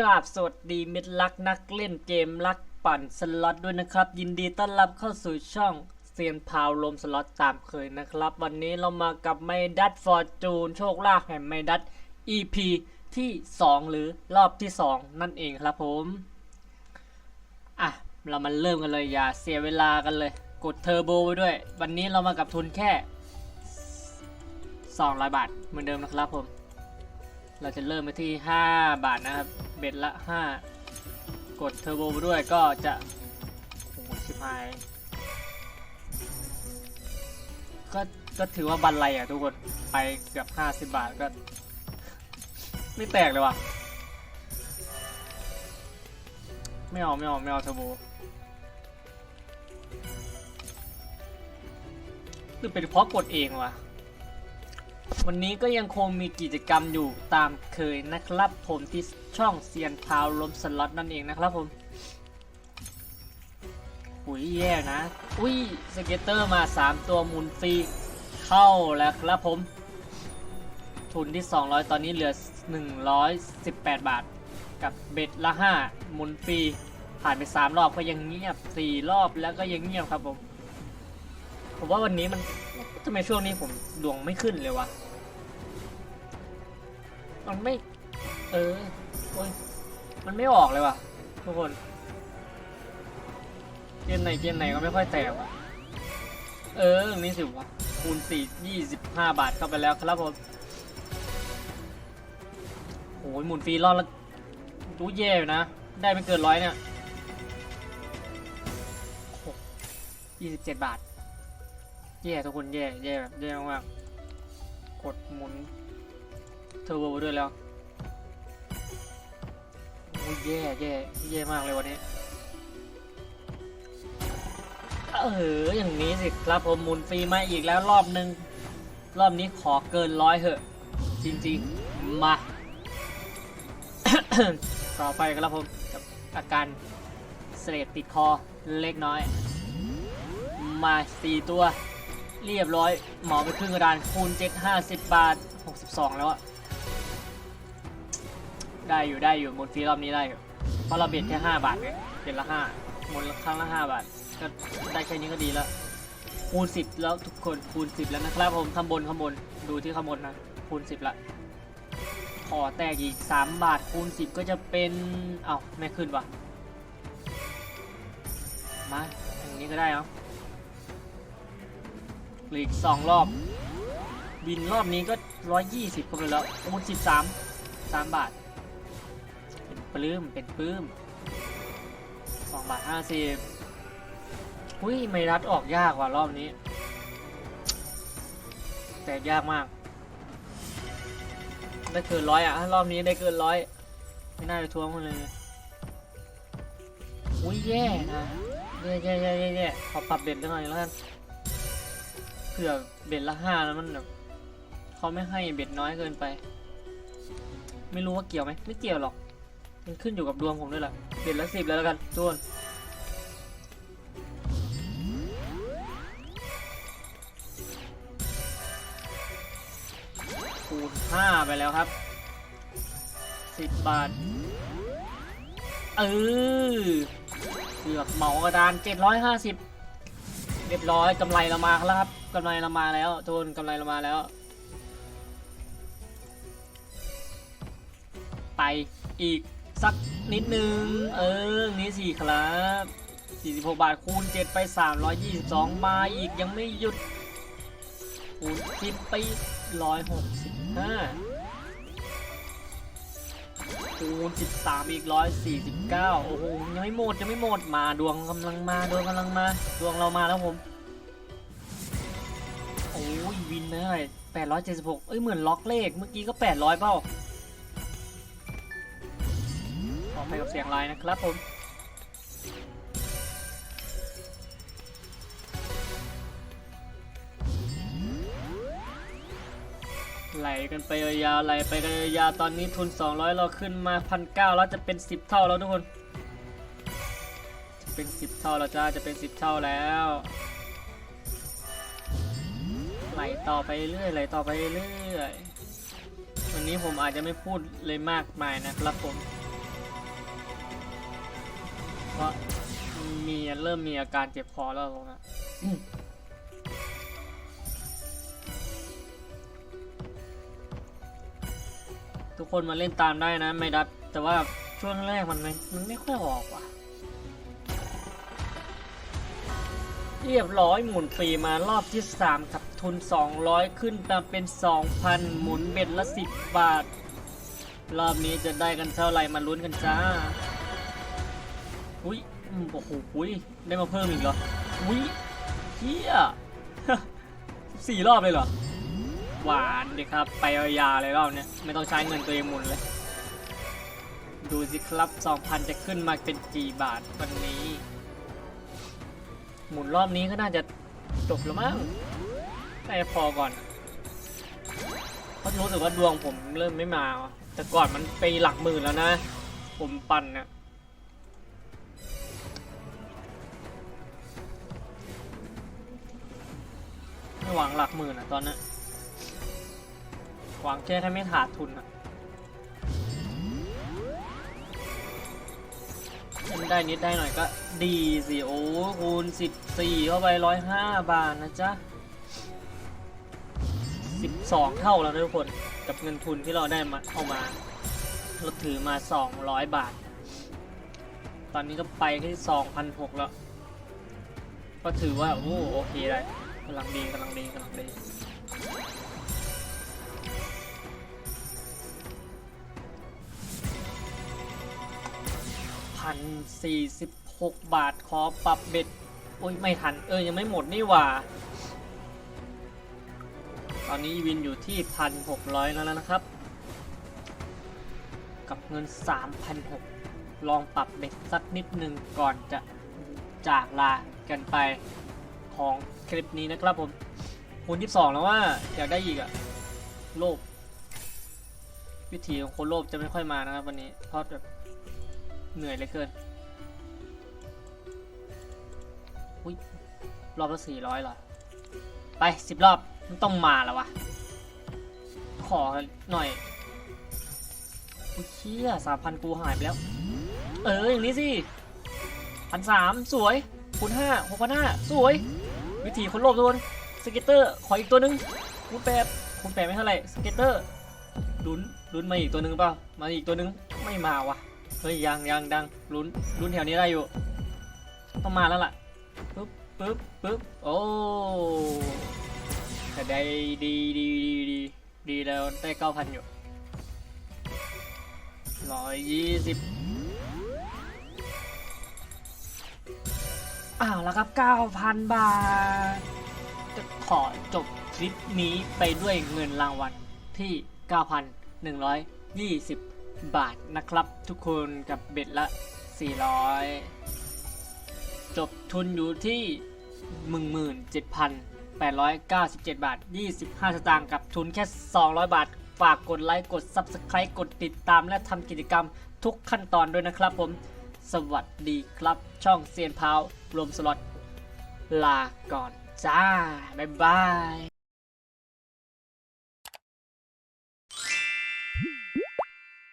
กราบสวัสดีมิตรรักนักเล่นเกมรักปั่นสล็อตด้วยนะครับ ยินดีต้อนรับเข้าสู่ช่องเซียนพาวลมสล็อตตามเคยนะครับ วันนี้เรามากับไมดัตฟอร์จูนโชคลาภแห่งไมดัต EP ที่ 2 หรือรอบที่ 2 นั่นเองครับผม อะ เรามาเริ่มกันเลยอย่าเสียเวลากันเลย กดเทอร์โบไว้ด้วย วันนี้เรามากับทุนแค่ 200 บาทเหมือนเดิมนะครับผม เราจะเริ่มไปที่ 5 บาทนะครับ บ็ดละ 5 กดเทอร์โบไปด้วยก็จะโอ้โหชิบหายก็ก็ถือว่าบันไลอะทุกคนไปเกือบ 50 บาทก็ ไม่แตกเลยว่ะ ไม่เอาไม่เอาไม่เอาเทอร์โบหรือเป็นเพราะกดเองวะ วันนี้ก็ยังคงมีกิจกรรมอยู่ตามเคยนะครับ ผมที่ช่องเซียนพาวลมสล็อตนั่นเองนะครับผมอุ้ยแย่นะ อุ้ยสเก็ตเตอร์มา 3 ตัวมุนฟรีเข้าแล้วครับผม ทุนที่ 200 ตอนนี้เหลือ 118 บาท กับเบ็ดละ 5 มุนฟรีผ่านไป 3 รอบก็ยังเงียบ 4 รอบแล้วก็ยังเงียบครับผม ผมว่าวันนี้มันทำไมช่วงนี้ผมดวงไม่ขึ้นเลยวะ มันไม่ เออโอ้ยมันไม่ออกเลยวะทุกคน เกมไหนเกมไหนก็ไม่ค่อยแตกวะเออนี่สิวะคูณสี่ยี่สิบห้าบาทเข้าไปแล้วครับผมโอ้ยหมุนฟรีรอบละรู้แย่อยู่นะ ได้ไม่เกินร้อยเนี่ยยี่สิบเจ็ดบาท แย่ทุกคนแย่แย่แบบแย่มากๆกดหมุนเทอร์โบด้วยแล้วแย่แย่แย่มากเลยวันนี้ เอออย่างนี้สิครับผมหมุนฟรีมาอีกแล้วรอบนึง รอบนี้ขอเกินร้อยเหอะ จริงๆ มา ต่อไปครับผมกับอาการเสลดติดคอเล็กน้อย มาสี่ตัว เรียบร้อยหมอไปครึ่งกระดานคูณ7 50บาท62แล้วอะได้อยู่ได้อยู่หมดฟรีรอบนี้ได้อยู่เพราะเราเบ็ดแค่5บาทไงเบ็ดละ5หมดครั้งละ5บาทก็ได้แค่นี้ก็ดีแล้วคูณ10แล้วทุกคนคูณ10แล้วนะครับผมข้างบนข้างบนดูที่ข้างบนนะคูณ10ละขอแตกอีก3บาทคูณ10ก็จะเป็นเอ้าไม่ขึ้นวะมาอย่างนี้ก็ได้เนาะ หลืออีกสองรอบ บินรอบนี้ก็ร้อยยี่สิบเข้าไปแล้วคูณสิบสามสามบาท เป็นปลื้ม เป็นปลื้มสองบาทห้าสิบหุ้ยไม่รัดออกยากว่ะรอบนี้ แต่ยากมาก ได้เกินร้อยอะ รอบนี้ได้เกินร้อย ไม่น่าจะทวงมันเลยอุ้ยแย่นะแย่แย่แย่แย่แย่ขอปรับเบ็ดหน่อยแล้วกัน เผื่อเบ็ดละห้าแล้วมันแบบเขาไม่ให้เบ็ดน้อยเกินไป ไม่รู้ว่าเกี่ยวไหมไม่เกี่ยวหรอก มันขึ้นอยู่กับดวงผมด้วยแหละเบ็ดละสิบแล้วกันทุกคนคูณห้าไปแล้วครับสิบบาท เออเลือกเหมากระดานเจ็ดร้อยห้าสิบเรียบร้อยกำไรเรามาแล้วครับ กำไรเรามาแล้วทุนกำไรเรามาแล้ว ไปอีกสักนิดนึง เออ นี่สี่ครับ 46 บาทคูณ 7 ไป 322 มาอีกยังไม่หยุด คูณ10ไป 165 คูณ 13 อีก 149 โอ้โห ยังไม่หมดยังไม่หมด มาดวงกำลังมา ดวงกำลังมา ดวงเรามาแล้วผม วินเลย876 เอ้ยเหมือนล็อกเลข เมื่อกี้ก็ 800 เปล่าขอไปกับเสียงไลน์นะครับผมไหลกันไปยาวไหลไปกันยาวตอนนี้ทุน 200 เราขึ้นมาพันเก้าแล้วจะเป็น 10 เท่าแล้วทุกคน จะเป็น 10 เท่าแล้วจ้าจะเป็น 10 เท่าแล้ว ไหลต่อไปเรื่อยไหลต่อไปเรื่อยวันนี้ผมอาจจะไม่พูดเลยมากมายนะครับผม เพราะมีเริ่มมีอาการเจ็บคอแล้วนะทุกคนมาเล่นตามได้นะ ไม่ดัดแต่ว่าช่วงแรกมันไม่มันไม่ค่อยออกว่ะ เรียบร้อยหมุนฟรีมารอบที่3กับทุน 200 ขึ้นมาเป็น 2,000 หมุนเบ็ดละ 10 บาท รอบนี้จะได้กันเท่าไหร่มาลุ้นกันจ้า อุ้ยโอ้โหอุ้ยได้มาเพิ่มอีกเหรอ อุ้ยเฮียสี่รอบเลยเหรอ หวานดิครับ ไปยาเลยรอบเนี้ยไม่ต้องใช้เงินตัวเองหมุนเลย ดูสิครับ 2,000 จะขึ้นมาเป็นกี่บาทวันนี้ หมุนรอบนี้ก็น่าจะจบแล้วมั้งน่าจะพอก่อนเพราะรู้สึกว่าดวงผมเริ่มไม่มา แต่ก่อนมันไปหลักหมื่นแล้วนะ ผมปั่นเนี่ยไม่หวังหลักหมื่นอะตอนนั้นหวังแค่ถ้าไม่ขาดทุนอะ ถ้าได้นิดได้หน่อยก็ดีสิโอ้คูณสิบสี่เข้าไปร้อยห้าบาทนะจ๊ะสิบสองเท่าแล้วนะทุกคนกับเงินทุนที่เราได้มาเอามาเราถือมาสองร้อยบาท ตอนนี้ก็ไปที่สองพันหกแล้ว ก็ถือว่า โอ้โอเคได้กำลังดีกำลังดีกำลังดี พันสี่สิบหกบาทขอปรับเบ็ด โอ้ย ไม่ทัน เออ ยังไม่หมดนี่หว่า ตอนนี้วินอยู่ที่พันหกร้อยแล้วนะครับ กับเงิน 3,600 ลองปรับเบ็ดสักนิดหนึ่งก่อนจะจากลากันไปของคลิปนี้นะครับผมคูณ22แล้วว่าอยากได้อีกอะโลภวิธีของคนโลภจะไม่ค่อยมานะครับวันนี้เพราะแบบ เหนื่อยเหลือเกินอุ้ยรอบละ400เหรอ ไป10รอบมันต้องมาแล้ววะ ขอหน่อยอุ๊ยเชี่ยสามพันกูหายไปแล้ว เออ อย่างนี้สิพันสามสวยคูณห้าหกพันห้าสวย วิธีคนโลภทุกคนสเก็ตเตอร์ ขออีกตัวนึงคูณแปดคูณแปดไม่เท่าไหร่สเก็ตเตอร์ลุ้นลุ้นมาอีกตัวนึงเปล่า มาอีกตัวนึงไม่มาว่ะ เฮ้ยยังยังดังลุ้นลุ้นแถวนี้ได้อยู่ ต้องมาแล้วล่ะปึ๊บปึ๊บปึ๊บโอ้แต่ได้ดีดีดีดีดีแล้วได้เก้าพันอยู่ร้อยยี่สิบอ้าวแล้วครับ 9,000 บาท จะขอจบคลิปนี้ไปด้วยเงินรางวัลที่ 9,120 บาทนะครับทุกคนกับเบ็ดละ 400 จบทุนอยู่ที่ 17,897 บาท 25 สตางค์กับทุนแค่ 200 บาท ฝากกดไลค์กด Subscribe กดติดตามและทำกิจกรรมทุกขั้นตอนด้วยนะครับผม สวัสดีครับช่องเซียนพาวรวมสล็อตลาก่อนจ้า บ๊ายบาย